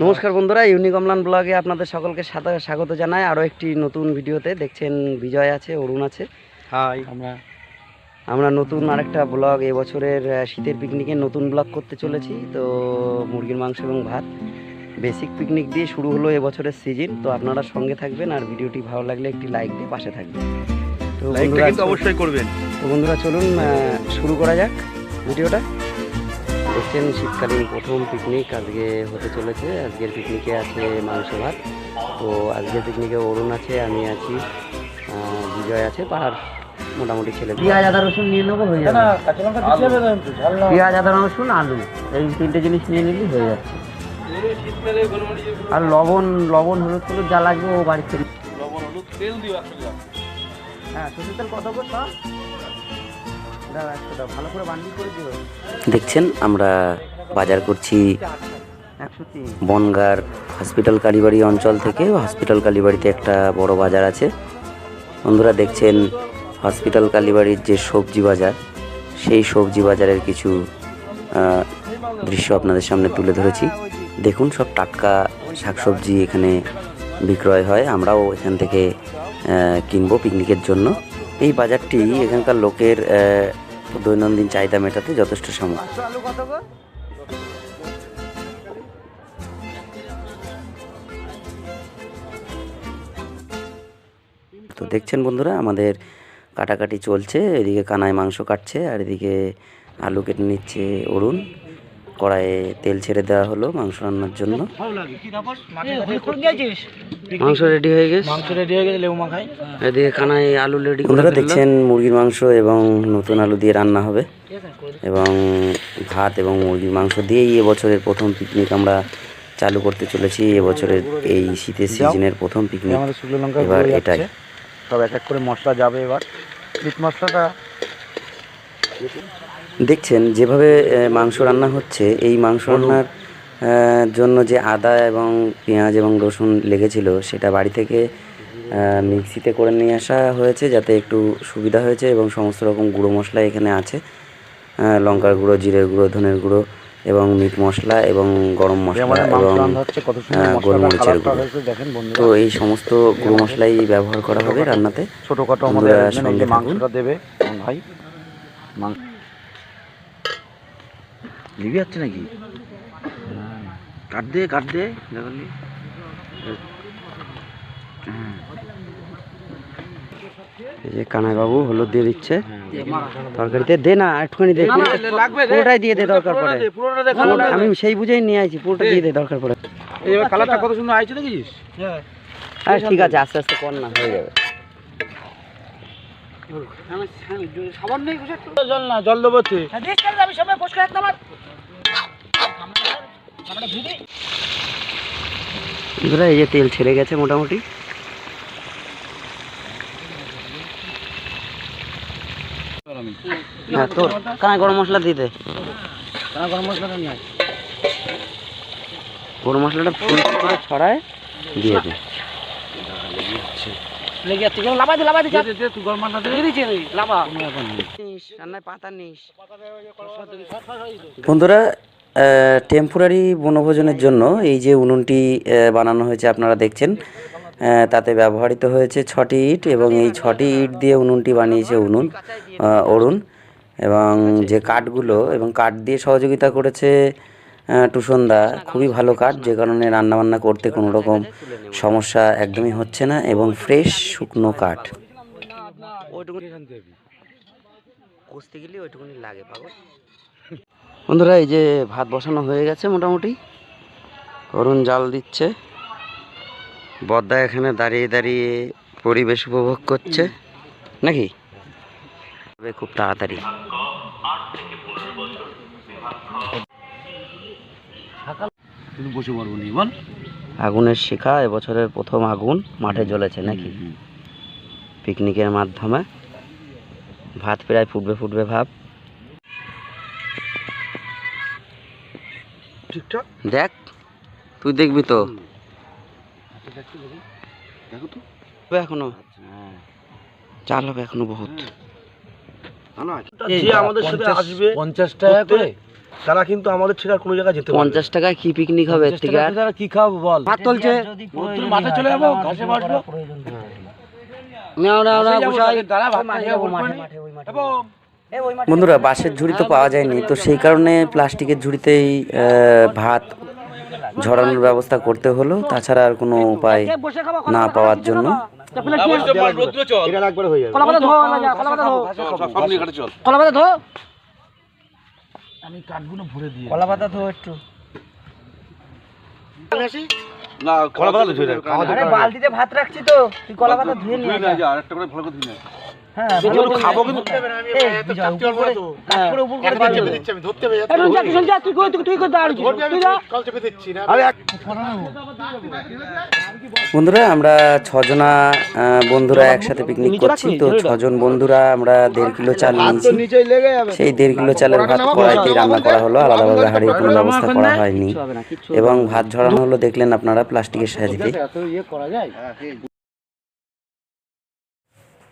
নমস্কার বন্ধুরা ইউনিকমলান ব্লগে আপনাদের সকলকে সাদা- স্বাগত জানাই। আরও একটি নতুন ভিডিওতে দেখছেন বিজয় আছে অরুণ আছে। হাই। আমরা আমরা নতুন আরেকটা ব্লগ এবছরের শীতের পিকনিকে নতুন ব্লগ করতে চলেছি। তো মুরগির মাংস এবং ভাত বেসিক পিকনিক দিয়ে শুরু হলো এবছরের সিজন তো আপনারা সঙ্গে থাকবেন আর ভিডিওটি ভালো লাগলে একটি লাইক দিয়ে পাশে থাকবেন। তো বন্ধুরা অবশ্যই করবেন। তো বন্ধুরা চলুন শুরু করা যাক ভিডিওটা। দেখছেন শীতকালীন প্রথম পিকনিক আজকে হতে চলেছে। আজকের পিকনিকে আছে মাংস ভাত। তো আজকের পিকনিকে অরুণ আছে আমি আছি বিজয় আছে পাড়ার মোটামুটি ছেলে পেঁয়াজ আদা রসুন নিয়ে নেব হয়ে যাবে। পেঁয়াজ আদা রসুন আলু এই তিনটে জিনিস নিয়ে নিলেই হয়ে যাচ্ছে। আর লবণ লবণ হলুদ হলুদ যা লাগবে ও বাড়ি থেকে। হ্যাঁ সরষের তেল কত দাও একশো দাও ভালো করে বান্ডিল করে? দিও দেখছেন, আমরা বাজার করছি বনগার হসপিটাল কালীবাড়ি অঞ্চল থেকে। হসপিটাল কালীবাড়িতে একটা বড় বাজার আছে। বন্ধুরা দেখছেন, হসপিটাল কালীবাড়ির যে সবজি বাজার, সেই সবজি বাজারের কিছু দৃশ্য আপনাদের সামনে তুলে ধরেছি। দেখুন, সব টাটকা শাকসবজি এখানে বিক্রয় হয়। আমরাও এখান থেকে কিনবো পিকনিকের জন্য। এই বাজারটি এখানকার লোকের দৈনন্দিন চাহিদা মেটাতে যথেষ্ট সময়। তো দেখছেন বন্ধুরা, আমাদের কাটাকাটি চলছে, এদিকে কানায় মাংস কাটছে, আর এদিকে আলু কেটে নিচ্ছে অরুণ। কড়াইয়ে তেল ছেড়ে দেওয়া হলো মাংস রান্নার জন্য। মাংস রেডি হয়ে গেছে? মাংস রেডি হয়ে গেছে লেবু মাখাই। এদিকে কানায় আলু রেডি বন্ধুরা দেখছেন মুরগির মাংস এবং নতুন আলু দিয়ে রান্না হবে। এবং ভাত এবং মুরগির মাংস দিয়েই এবছরের প্রথম পিকনিক আমরা চালু করতে চলেছি। এবছরের এই শীতের সিজনের প্রথম পিকনিক আমাদের শুকনো লঙ্কা এবার এটাই। সব এক এক করে মশলা যাবে এবার। মিট মশলাটা দেখছেন যেভাবে মাংস রান্না হচ্ছে এই মাংস রান্নার জন্য যে আদা এবং পেঁয়াজ এবং রসুন লেগেছিল সেটা বাড়ি থেকে মিক্সিতে করে নিয়ে আসা হয়েছে যাতে একটু সুবিধা হয়েছে এবং সমস্ত রকম গুঁড়ো মশলা এখানে আছে। লঙ্কার গুঁড়ো জিরের গুঁড়ো ধনের গুঁড়ো এবং মিট মশলা এবং গরম মশলা এবং গোলমরিচের গুঁড়ো। তো এই সমস্ত গুঁড়ো মশলাই ব্যবহার করা হবে রান্নাতে। ছোটখাটো আমাদের সঙ্গে মাংসটা দেবে ভাই। মাংস নিবি যাচ্ছে নাকি? কাট দে কাট দে দেখালি এই যে কানাই বাবু হলুদ দিয়ে দিচ্ছে। তরকারিতে দে না একটুখানি দে। পুরোটাই দিয়ে দে দরকার পড়ে আমি সেই বুঝেই নিয়ে আইছি পুরোটা দিয়ে দে দরকার পড়ে এবার কালারটা কত সুন্দর আইছে দেখিস? হ্যাঁ ঠিক আছে আস্তে আস্তে কর না হয়ে যাবে। জল না জল দেবো বন্ধুরা এই যে তেল ছেড়ে গেছে মোটামুটি। হ্যাঁ তোর। কানায় গরম মশলা দিয়ে দে। গরম মশলাটা নিয়ে গরম মশলাটা ফুল করে ছড়ায় দিয়ে দে। তুই গরম মশলা দে। নিস রান্নায় পাতা নিস। বন্ধুরা টেম্পোরারি বনভোজনের জন্য এই যে উনুনটি বানানো হয়েছে আপনারা দেখছেন তাতে ব্যবহৃত হয়েছে ছটি ইট এবং এই ছটি ইট দিয়ে উনুনটি বানিয়েছে উনুন অরুণ। এবং যে কাঠগুলো এবং কাঠ দিয়ে সহযোগিতা করেছে টুসনদা খুবই ভালো কাঠ যে কারণে রান্নাবান্না করতে কোনো রকম সমস্যা একদমই হচ্ছে না এবং ফ্রেশ শুকনো কাঠ। লাগে বন্ধুরা, এই যে ভাত বসানো হয়ে গেছে মোটামুটি। অরুণ জাল দিচ্ছে। বদ্দা এখানে দাঁড়িয়ে দাঁড়িয়ে পরিবেশ উপভোগ করছে। নাকি? খুব তাড়াতাড়ি। তুমি বসে পারব নি বল। আগুনের শিখা এবছরের প্রথম আগুন মাঠে জ্বলেছে নাকি? পিকনিকের মাধ্যমে। ভাত প্রায় ফুটবে ফুটবে ভাব। দেখ তুই দেখবি তো। দেখো। তো। এখনও। চাল হবে এখনও বহুত। আমাদের সাথে আসবে পঞ্চাশ টাকা করে? তারা কিন্তু আমাদের ছেড়ে আর কোনো জায়গায় যেতে পঞ্চাশ টাকায় কি পিকনিক হবে এর থেকে আর কি খাব বল? ভাত চলছে। মাঠে চলে যাব ঘাসে বন্ধুরা বাঁশের ঝুড়ি তো পাওয়া যায়নি তো সেই কারণে প্লাস্টিকের ঝুড়িতেই ভাত ঝরানোর ব্যবস্থা করতে হলো। তাছাড়া আর কোনো উপায় না পাওয়ার জন্য। হয়ে ধো আমি কাঠগুলো ভরে দিয়ে কলা পাতা ধো একটু না কলা পাতা ধুয়ে আরে বালতিতে ভাত রাখছি তো। তুই কলা পাতা ধুয়ে নিয়ে আরেকটা করে ভালো করে ধুয়ে হ্যাঁ বন্ধুরা আমরা ছজনা বন্ধুরা একসাথে পিকনিক করছি তো। ছজন বন্ধুরা আমরা দেড় কিলো চাল নিয়েছি। সেই দেড় কিলো চালের ভাত কড়াইতেই রান্না করা হলো আলাদাভাবে হাঁড়ির কোনো ব্যবস্থা করা হয়নি। এবং ভাত ঝরানো হলো দেখলেন আপনারা প্লাস্টিকের সাহায্যে। এত ইয়ে করা যায়?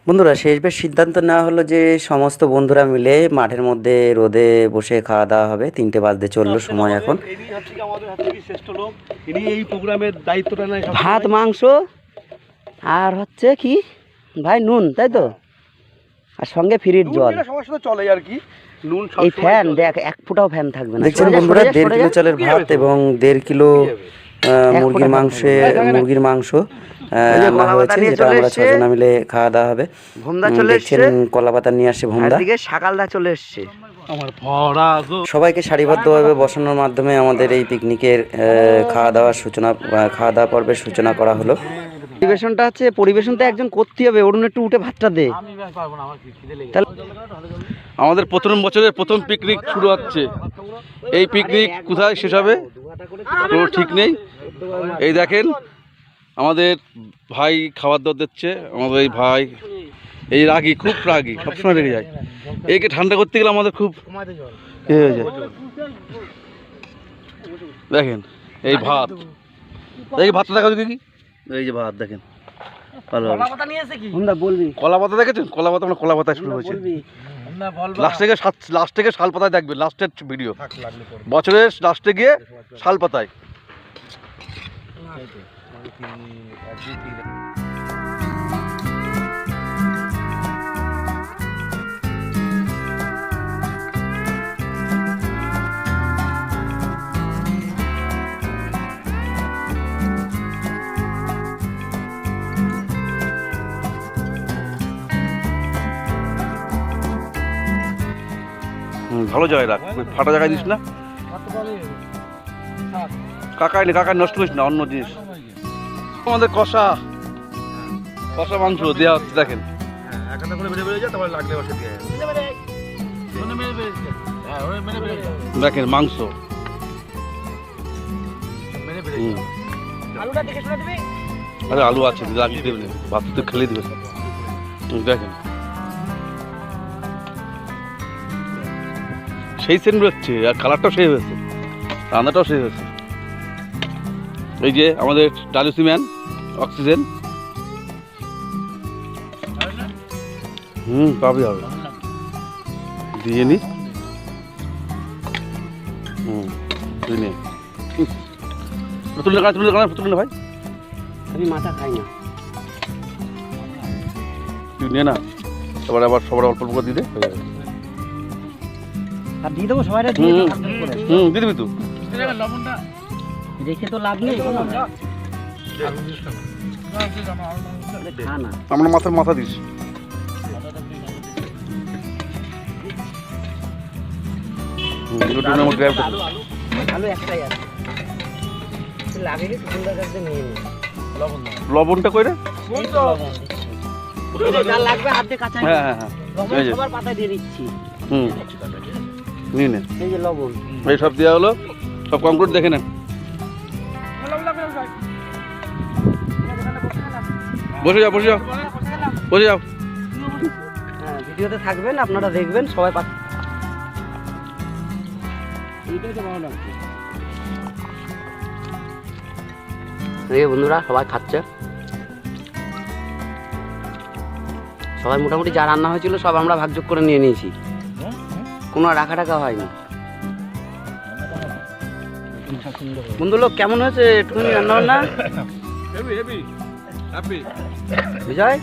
বন্ধুরা শেষবার সিদ্ধান্ত নেওয়া হলো যে সমস্ত বন্ধুরা মিলে মাঠের মধ্যে রোদে বসে খাওয়া দাওয়া হবে। তিনটে বাজতে চলল সময় এখন। ইনি হচ্ছে কি আমাদের হাত থেকে শ্রেষ্ঠ লোক? ইনি এই প্রোগ্রামের দায়িত্বটা নেয় ভাত মাংস আর হচ্ছে কি? ভাই নুন তাই তো? আর সঙ্গে ফ্রির জল। চলে আর কি। নুন এই ফ্যান দেখ এক ফুটাও ফ্যান থাকবে না। দেখছেন বন্ধুরা দেড় কিলো চালের ভাত এবং দেড় কিলো মুরগির মাংসে মুরগির মাংস। রান্না হয়েছে যেটা আমরা ছজনা মিলে খাওয়া দাওয়া হবে। ভোমদা চলে দেখছেন কলা পাতা নিয়ে আসে ভোমদা। এদিকে সকালদা চলে এসছে। সবাইকে সারিবদ্ধভাবে বসানোর মাধ্যমে আমাদের এই পিকনিকের খাওয়া দাওয়ার সূচনা খাওয়া দাওয়া পর্বের সূচনা করা হলো। পরিবেশনটা আছে পরিবেশন তো একজন করতে হবে। অরুণ একটু উঠে ভাতটা দে। আমাদের প্রথম বছরের প্রথম পিকনিক শুরু হচ্ছে। এই পিকনিক কোথায় শেষ হবে? কোনো ঠিক নেই। এই দেখেন আমাদের ভাই খাবার দাবার দিচ্ছে আমাদের এই ভাই এই রাগি খুব রাগি সবসময় রেগে যায়। একে ঠান্ডা করতে গেলে আমাদের খুব এ হয়ে যায়। দেখেন এই ভাত। এই ভাতটা দেখা দেখি এই যে ভাত দেখেন। কলা পাতা দেখেছেন? কলা পাতা মানে কলা পাতা শুরু হয়েছে। লাস্ট থেকে লাস্ট থেকে শাল পাতায় দেখবেন লাস্টের ভিডিও। বছরের লাস্টে গিয়ে শাল পাতায় ভালো জায়গায় রাখ। ওই ফাটা জায়গায় দিস না। কাকাই নে কাকাই নষ্ট করিস না অন্য জিনিস। আমাদের কষা। কষা মাংস দেওয়া হচ্ছে দেখেন। দেখেন মাংস। আরে আলু আছে লাগিয়ে দেবেন ভাত তো খেলে দিবে। হুম, দেখেন। সেই সেন্ট বেরোচ্ছে আর কালারটাও সেই হয়েছে। রান্নাটাও সেই হয়েছে। এই যে আমাদের ডালিসি ম্যান অক্সিজেন? হুম পাবি হবে। দিয়ে নি। হুম তুই নে। তুলে না তুলে তুলে না ভাই। আমি মাথা খাই না। তুই নে না। এবার আবার সবার অল্প অল্প করে দিয়ে হয়ে যাবে। আর দিয়ে দেবো সবাই দিয়ে দিবি। রেখে তো লাভ নেই। আমরা মাথার মাথা দিস হুম, দুটো টিনের মধ্যে grab আলু একটাই আছে। লাগে কি সুন্দর কাছে নিয়ে নে লবণটা কইরে যা লাগবে হাতে কাঁচা হ্যাঁ হ্যাঁ হ্যাঁ। লবণ এই যে। সবার পাতায় দিয়ে দিচ্ছি। হুম। নিয়ে নে। এই যে লবণ। এই সব দেওয়া হলো। সব কমপ্লিট দেখে নেন বসে যাও বসে যাও। বসে যাও। হ্যাঁ ভিডিওতে থাকবেন আপনারা দেখবেন সবাই পাচ্ছে এই বন্ধুরা সবাই খাচ্ছে। সবাই মোটামুটি যা রান্না হয়েছিল সব আমরা ভাগযোগ করে নিয়ে নিয়েছি। কোনো রাখা টাকা হয়নি। বন্ধু লোক কেমন হয়েছে? একটুখানি রান্না বান্না? হ্যাপি? বিজয়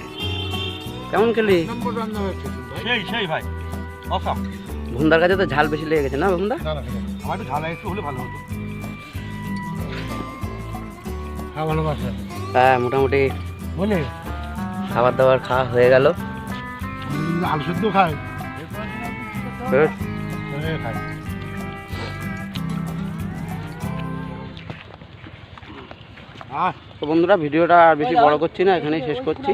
কেমন খেলি? সেই সেই ভাই অসাম। ভুন্দার কাছে তো ঝাল বেশি লেগে গেছে না ভুন্দা আমার একটু ঝাল একটু হলে ভালো হতো। হ্যাঁ ভালোবাসা। হ্যাঁ মোটামুটি বলে? খাবার দাবার খাওয়া হয়ে গেল। আলু সেদ্ধ খায়? বেশ, খায়। তো বন্ধুরা ভিডিওটা আর বেশি বড় করছি না এখানেই শেষ করছি।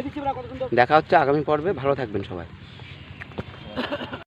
দেখা হচ্ছে আগামী পর্বে। ভালো থাকবেন সবাই।